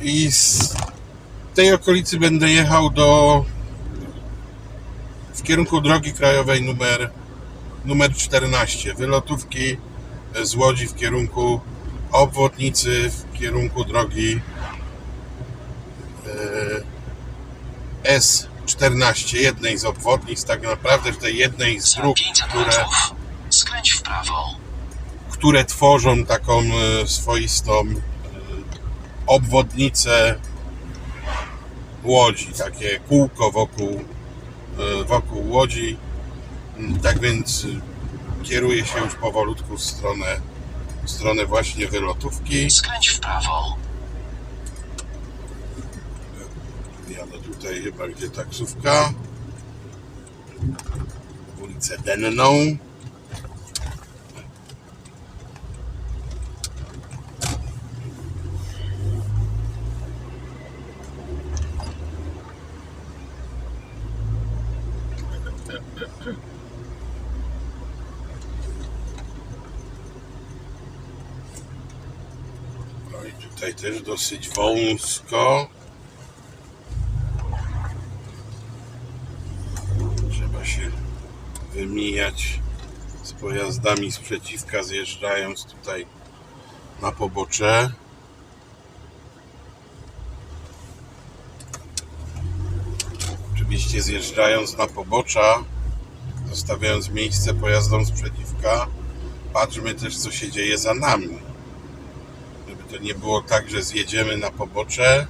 i z tej okolicy będę jechał do w kierunku drogi krajowej numer numer 14 wylotówki z Łodzi w kierunku obwodnicy w kierunku drogi e, S14 jednej z obwodnic tak naprawdę w tej jednej z dróg 500 które metrów skręć w prawo. które tworzą taką e, swoistą obwodnicę Łodzi, takie kółko wokół, e, wokół Łodzi. Mm, Tak więc e, kieruję się już powolutku w stronę, w stronę właśnie wylotówki. Skręć w prawo. Jadę tutaj chyba gdzie taksówka. Ulicę Denną. No i tutaj też dosyć wąsko. Trzeba się wymijać z pojazdami sprzeciwka, zjeżdżając tutaj na pobocze. Oczywiście zjeżdżając na pobocza, zostawiając miejsce pojazdom sprzeciwka, patrzmy też co się dzieje za nami. To nie było tak, że zjedziemy na pobocze,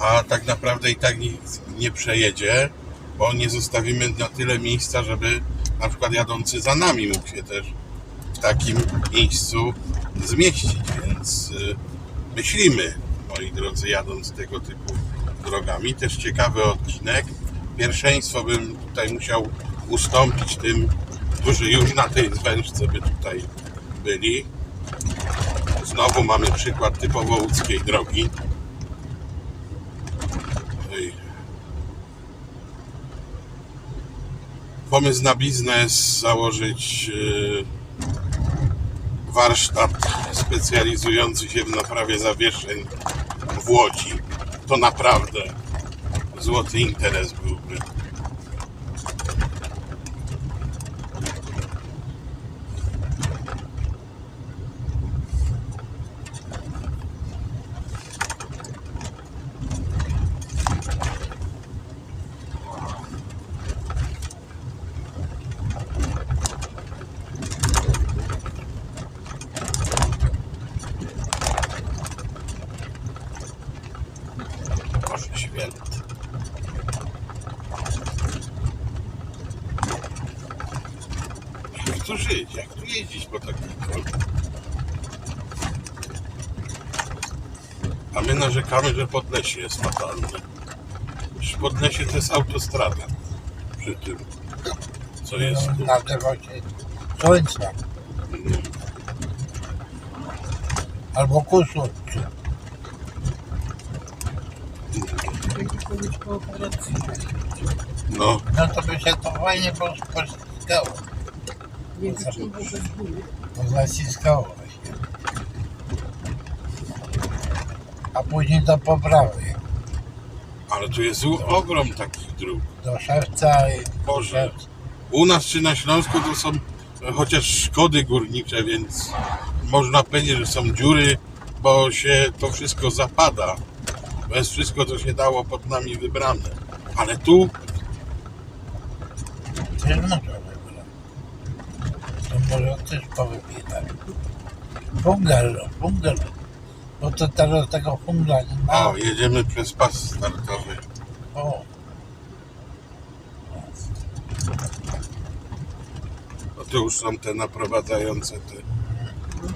a tak naprawdę i tak nikt nie przejedzie, bo nie zostawimy na tyle miejsca, żeby na przykład jadący za nami mógł się też w takim miejscu zmieścić. Więc y, myślimy, moi drodzy, jadąc tego typu drogami. Też ciekawy odcinek. Pierwszeństwo bym tutaj musiał ustąpić tym, którzy już na tej zwężce by tutaj byli. Znowu mamy przykład typowo łódzkiej drogi. Pomysł na biznes założyć yy, warsztat specjalizujący się w naprawie zawieszeń w Łodzi. To naprawdę złoty interes byłby. Boże święty. Jak tu żyć? Jak tu jeździć po drodze? A my narzekamy, że Podlesie jest fatalne. Przecież Podlesie to jest autostrada. Przy tym, co jest tu. Nazywa się słońca albo ku słońcu. No, No to by się to fajnie pos- pościskało. To zaciskało właśnie. A później do poprawy. ale tu jest u- ogrom takich dróg. Do szewca i Boże. U nas czy na Śląsku to są e, chociaż szkody górnicze, więc można powiedzieć, że są dziury, bo się to wszystko zapada. To jest wszystko, co się dało pod nami wybrane. Ale tu. To może też powybierać. Fungal, fungal. Bo to teraz tego fungla nie ma. o, jedziemy przez pas startowy. O, No to już są te naprowadzające te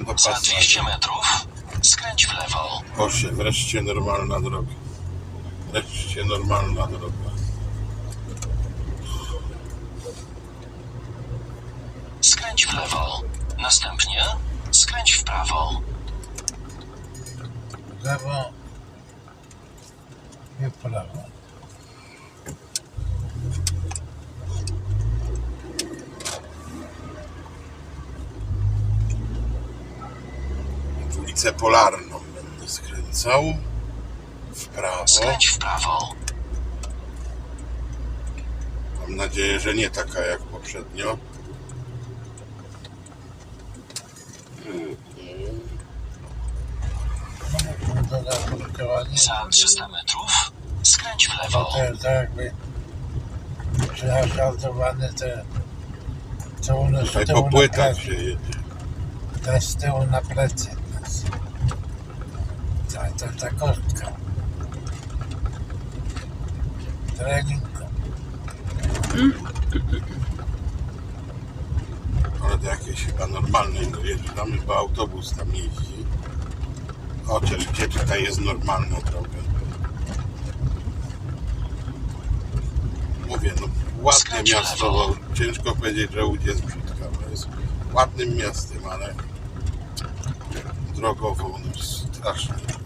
do Za pasa. 200 metrów skręć w lewo. Boże, wreszcie normalna droga. Wreszcie normalna droga. Skręć w lewo. Następnie skręć w prawo. w lewo i w prawo. W ulicę Polarną będę skręcał. w prawo. Skręć w prawo. Mam nadzieję, że nie taka jak poprzednio. To zablokowani. Za 300 metrów skręć w To lewo. jest tak jakby przeasfaltowany te co u nas Tutaj tyłu po płytach plecy. się jedzie. To jest z tyłu na plecy. Ta, ta, ta kostka. Trening. Ale to jakieś chyba normalne dojeżdżamy, bo autobus tam jeździ. Chociaż gdzie tutaj jest normalna droga? Mówię, no ładne miasto, bo ciężko powiedzieć, że Łódź jest brzydka, bo jest ładnym miastem, ale drogowo no strasznie.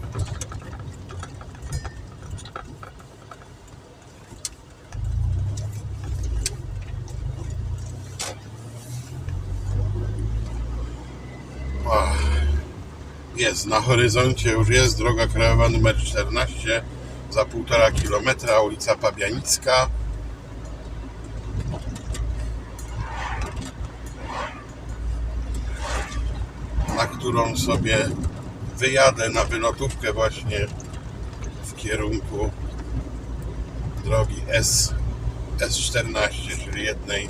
Jest, na horyzoncie już jest droga krajowa numer 14 za półtora kilometra, ulica Pabianicka. Na którą sobie wyjadę na wylotówkę właśnie w kierunku drogi S, S14, czyli jednej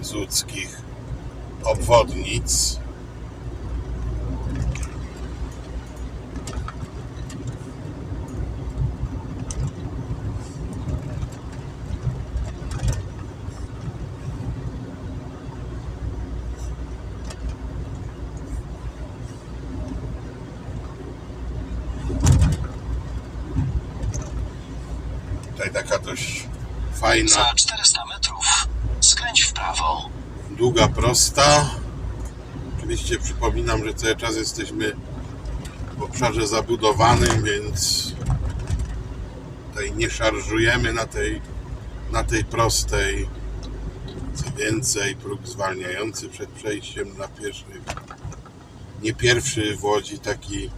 z łódzkich obwodnic. Tutaj taka dość fajna, Za 400 metrów skręć w prawo. długa, prosta. Oczywiście przypominam, że cały czas jesteśmy w obszarze zabudowanym, więc tutaj nie szarżujemy na tej, na tej prostej. Co więcej, próg zwalniający przed przejściem dla pieszych. Nie pierwszy w Łodzi taki,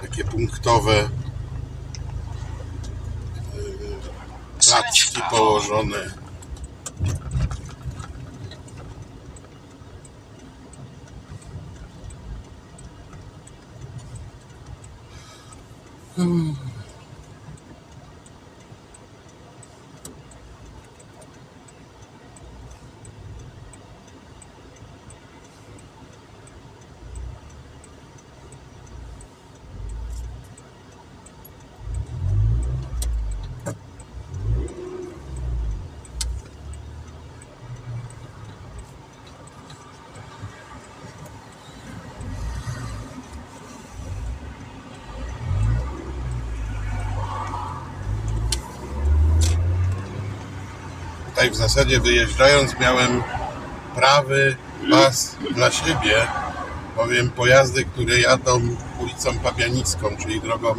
takie punktowe yy, Skręć w placki położone. Tutaj w zasadzie wyjeżdżając miałem prawy pas dla siebie, bowiem pojazdy, które jadą ulicą Pabianicką, czyli drogą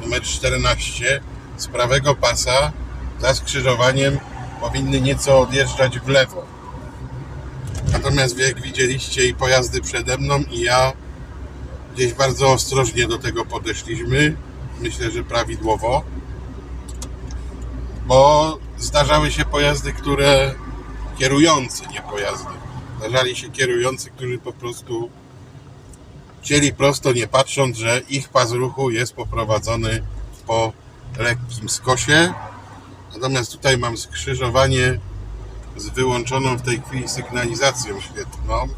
numer 14, z prawego pasa za skrzyżowaniem powinny nieco odjeżdżać w lewo. Natomiast jak widzieliście i pojazdy przede mną i ja gdzieś bardzo ostrożnie do tego podeszliśmy. Myślę, że prawidłowo bo zdarzały się pojazdy, które kierujący, nie pojazdy. Zdarzali się kierujący, którzy po prostu chcieli prosto, nie patrząc, że ich pas ruchu jest poprowadzony po lekkim skosie. Natomiast tutaj mam skrzyżowanie z wyłączoną w tej chwili sygnalizacją świetną.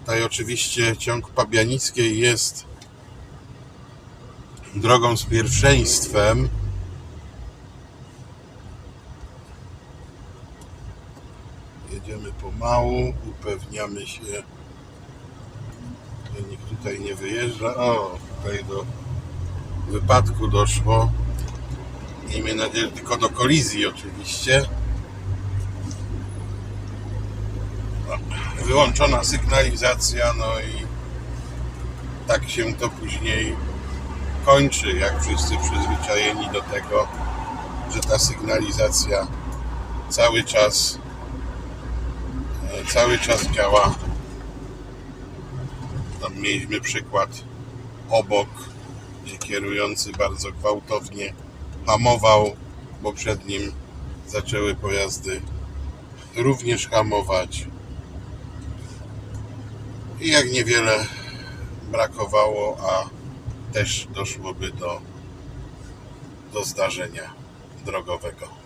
Tutaj oczywiście ciąg Pabianickiej jest drogą z pierwszeństwem. Pomału, upewniamy się, że nikt tutaj nie wyjeżdża. O, tutaj do wypadku doszło. Miejmy nadzieję, tylko do kolizji oczywiście. No, Wyłączona sygnalizacja, no i tak się to później kończy, jak wszyscy przyzwyczajeni do tego, że ta sygnalizacja cały czas cały czas działa. Tam mieliśmy przykład obok, gdzie kierujący bardzo gwałtownie hamował, bo przed nim zaczęły pojazdy również hamować. I jak niewiele brakowało, a też doszłoby do, do zdarzenia drogowego.